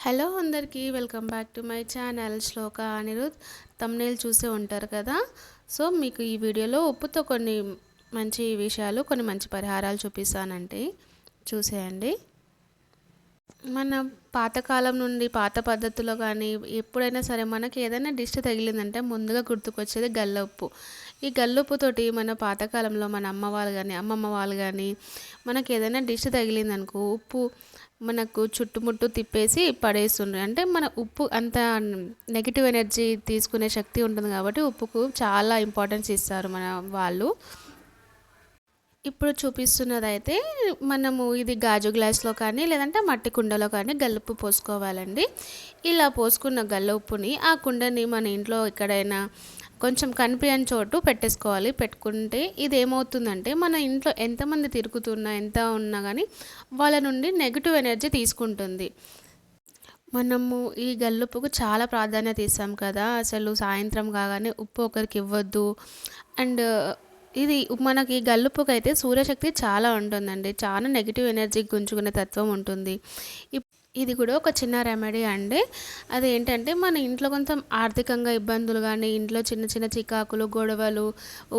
Hello అందరికీ welcome back to my channel Shloka Anirudh. Thumbnail చూసే ఉంటారు కదా? సో మీకు ఈ వీడియోలో ఉప్పుతో కొన్ని మంచి విషయాలు కొన్ని మంచి పరిహారాలు చూపిస్తానంటే చూసేయండి. మన పాతకాలం నుండి పాత పద్ధతిలో కానీ ఎప్పుడైనా సరే మనకి ఏదైనా డిష్ తగిలిందంటే ముందుగా గుర్తుకొచ్చేది గల్ల ఉప్పు. ఈ గల్లుప్పుతోటి మన పాతకాలంలో మన అమ్మ వాళ్ళు కానీ అమ్మమ్మ వాళ్ళు కానీ మనకి ఏదైనా డిష్ తగిలిందనుకో ఉప్పు మనకు చుట్టుముట్టు తిప్పేసి పడేస్తుండ్రు. అంటే మన ఉప్పు అంత నెగిటివ్ ఎనర్జీ తీసుకునే శక్తి ఉంటుంది కాబట్టి ఉప్పుకు చాలా ఇంపార్టెన్స్ ఇస్తారు మన వాళ్ళు. ఇప్పుడు చూపిస్తున్నది అయితే మనము ఇది గాజు గ్లాస్లో కానీ లేదంటే మట్టి కుండలో కానీ గల్లుప్పు పోసుకోవాలండి. ఇలా పోసుకున్న గల్లుప్పుని ఆ కుండని మన ఇంట్లో ఎక్కడైనా కొంచెం కనిపించని చోటు పెట్టేసుకోవాలి. పెట్టుకుంటే ఇది ఏమవుతుందంటే మన ఇంట్లో ఎంతమంది తిరుగుతున్నా ఎంత ఉన్నా కానీ వాళ్ళ నుండి నెగిటివ్ ఎనర్జీ తీసుకుంటుంది. మనము ఈ గల్లుప్పుకు చాలా ప్రాధాన్యత ఇస్తాం కదా. అసలు సాయంత్రం కాగానే ఉప్పు ఒకరికి ఇవ్వద్దు. అండ్ ఇది మనకి గల్లుపుకు అయితే సూర్యశక్తి చాలా ఉంటుందండి. చాలా నెగిటివ్ ఎనర్జీ గుంజుకునే తత్వం ఉంటుంది. ఇది కూడా ఒక చిన్న రెమెడీ అండి. అది ఏంటంటే మన ఇంట్లో కొంచెం ఆర్థికంగా ఇబ్బందులు కానీ ఇంట్లో చిన్న చిన్న చికాకులు గొడవలు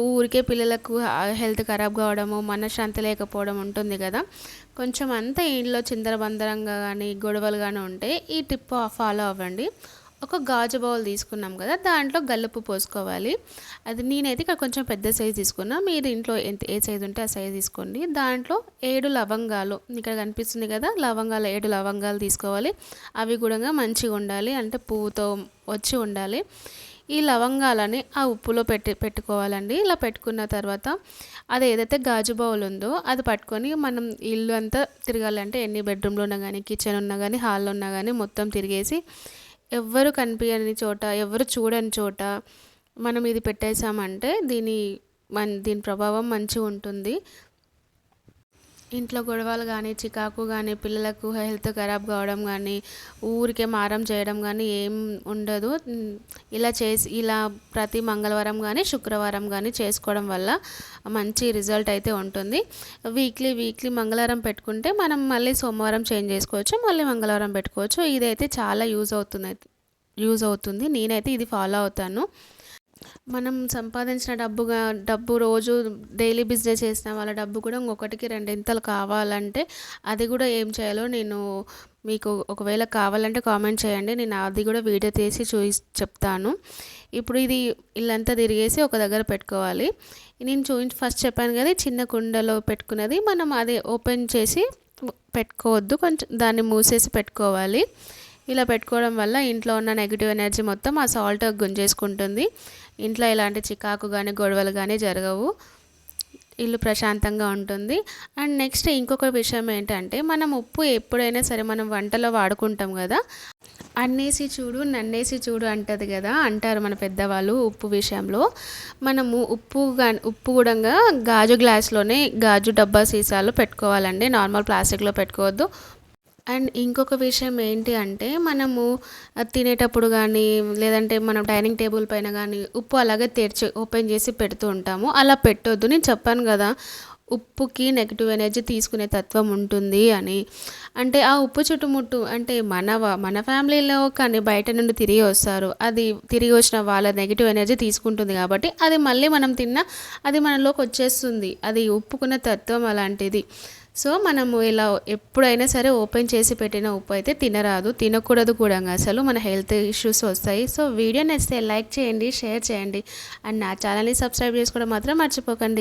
ఊరికే పిల్లలకు హెల్త్ ఖరాబ్ కావడము మనశ్శాంతి లేకపోవడం ఉంటుంది కదా. కొంచెం అంతా ఇంట్లో చిందరబందరంగా కానీ గొడవలు కానీ ఉంటే ఈ టిప్ ఫాలో అవ్వండి. ఒక గాజు బౌల్ తీసుకున్నాం కదా దాంట్లో గల్లుపు పోసుకోవాలి. అది నేనైతే ఇక్కడ కొంచెం పెద్ద సైజు తీసుకున్నా. మీరు ఇంట్లో ఎంత ఏ సైజు ఉంటే ఆ సైజు తీసుకోండి. దాంట్లో ఏడు లవంగాలు ఇక్కడ కనిపిస్తుంది కదా లవంగాలు ఏడు లవంగాలు తీసుకోవాలి. అవి కూడా మంచిగా ఉండాలి అంటే పువ్వుతో వచ్చి ఉండాలి. ఈ లవంగాలని ఆ ఉప్పులో పెట్టి పెట్టుకోవాలండి. ఇలా పెట్టుకున్న తర్వాత అది ఏదైతే గాజు బౌల్ ఉందో అది పట్టుకొని మనం ఇల్లు అంతా తిరగాలంటే ఎన్ని బెడ్రూమ్లో ఉన్నా కానీ కిచెన్ ఉన్నా కానీ హాల్లో ఉన్నా కానీ మొత్తం తిరిగేసి ఎవ్వరు కనిపించని చోట ఎవరు చూడని చోట మనం ఇది పెట్టేసామంటే దీని మన దీని ప్రభావం మంచిగా ఉంటుంది. ఇంట్లో గొడవలు కానీ చికాకు కానీ పిల్లలకు హెల్త్ ఖరాబ్ కావడం కానీ ఊరికే మారం చేయడం కానీ ఏం ఉండదు. ఇలా చేసి ఇలా ప్రతి మంగళవారం కానీ శుక్రవారం కానీ చేసుకోవడం వల్ల మంచి రిజల్ట్ అయితే ఉంటుంది. వీక్లీ వీక్లీ మంగళవారం పెట్టుకుంటే మనం మళ్ళీ సోమవారం చేంజ్ చేసుకోవచ్చు మళ్ళీ మంగళవారం పెట్టుకోవచ్చు. ఇదైతే చాలా యూజ్ అవుతుంది యూజ్ అవుతుంది. నేనైతే ఇది ఫాలో అవుతాను. మనం సంపాదించిన డబ్బుగా డబ్బు రోజు డైలీ బిజినెస్ చేసిన వాళ్ళ డబ్బు కూడా ఇంకొకటికి రెండింతలు కావాలంటే అది కూడా ఏం చేయాలో నేను మీకు ఒకవేళ కావాలంటే కామెంట్ చేయండి. నేను అది కూడా వీడియో తీసి చూసి చెప్తాను. ఇప్పుడు ఇది ఇల్లంతా తిరిగేసి ఒక దగ్గర పెట్టుకోవాలి. నేను చూపించి ఫస్ట్ చెప్పాను కదా చిన్న కుండలో పెట్టుకున్నది. మనం అది ఓపెన్ చేసి పెట్టుకోవద్దు. కొంచెం దాన్ని మూసేసి పెట్టుకోవాలి. ఇలా పెట్టుకోవడం వల్ల ఇంట్లో ఉన్న నెగిటివ్ ఎనర్జీ మొత్తం ఆ సాల్ట్ గుంజేసుకుంటుంది. ఇంట్లో ఎలాంటి చికాకు కానీ గొడవలు కానీ జరగవు. ఇల్లు ప్రశాంతంగా ఉంటుంది. అండ్ నెక్స్ట్ ఇంకొక విషయం ఏంటంటే మనం ఉప్పు ఎప్పుడైనా సరే మనం వంటలో వాడుకుంటాం కదా. అన్నేసి చూడు నన్నేసి చూడు అంటది కదా అంటారు మన పెద్దవాళ్ళు ఉప్పు విషయంలో. మనము ఉప్పు ఉప్పు కూడా గాజు గ్లాస్లోనే గాజు డబ్బా సీసాలు పెట్టుకోవాలండి. నార్మల్ ప్లాస్టిక్లో పెట్టుకోవద్దు. అండ్ ఇంకొక విషయం ఏంటి అంటే మనము తినేటప్పుడు కానీ లేదంటే మనం డైనింగ్ టేబుల్ పైన కానీ ఉప్పు అలాగే తెరిచి ఓపెన్ చేసి పెడుతూ ఉంటాము. అలా పెట్టొద్దు. నేను చెప్పాను కదా ఉప్పుకి నెగిటివ్ ఎనర్జీ తీసుకునే తత్వం ఉంటుంది అని. అంటే ఆ ఉప్పు చుట్టుముట్టు అంటే మన మన ఫ్యామిలీలో కానీ బయట నుండి తిరిగి వస్తారు. అది తిరిగి వచ్చిన వాళ్ళ నెగిటివ్ ఎనర్జీ తీసుకుంటుంది కాబట్టి అది మళ్ళీ మనం తిన్నా అది మనలోకి వచ్చేస్తుంది. అది ఉప్పుకున్న తత్వం అలాంటిది. సో మనము ఇలా ఎప్పుడైనా సరే ఓపెన్ చేసి పెట్టిన ఉప్పు అయితే తినరాదు తినకూడదు కూడా అసలు మన హెల్త్ ఇష్యూస్ వస్తాయి. సో వీడియో నచ్చితే లైక్ చేయండి షేర్ చేయండి. అండ్ నా ఛానల్ని సబ్స్క్రైబ్ చేసుకోవడం మాత్రం మర్చిపోకండి.